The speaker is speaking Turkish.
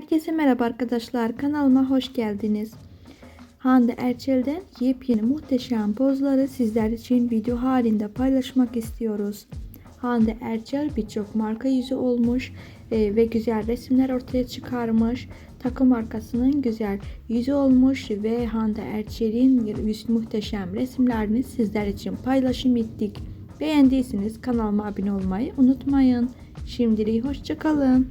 Herkese merhaba arkadaşlar. Kanalıma hoş geldiniz. Hande Erçel'den yepyeni muhteşem pozları sizler için video halinde paylaşmak istiyoruz. Hande Erçel birçok marka yüzü olmuş e, ve güzel resimler ortaya çıkarmış. Takım markasının güzel yüzü olmuş ve Hande Erçel'in yüz muhteşem resimlerini sizler için paylaşım ettik. Beğendiyseniz kanalıma abone olmayı unutmayın. Şimdilik hoşçakalın.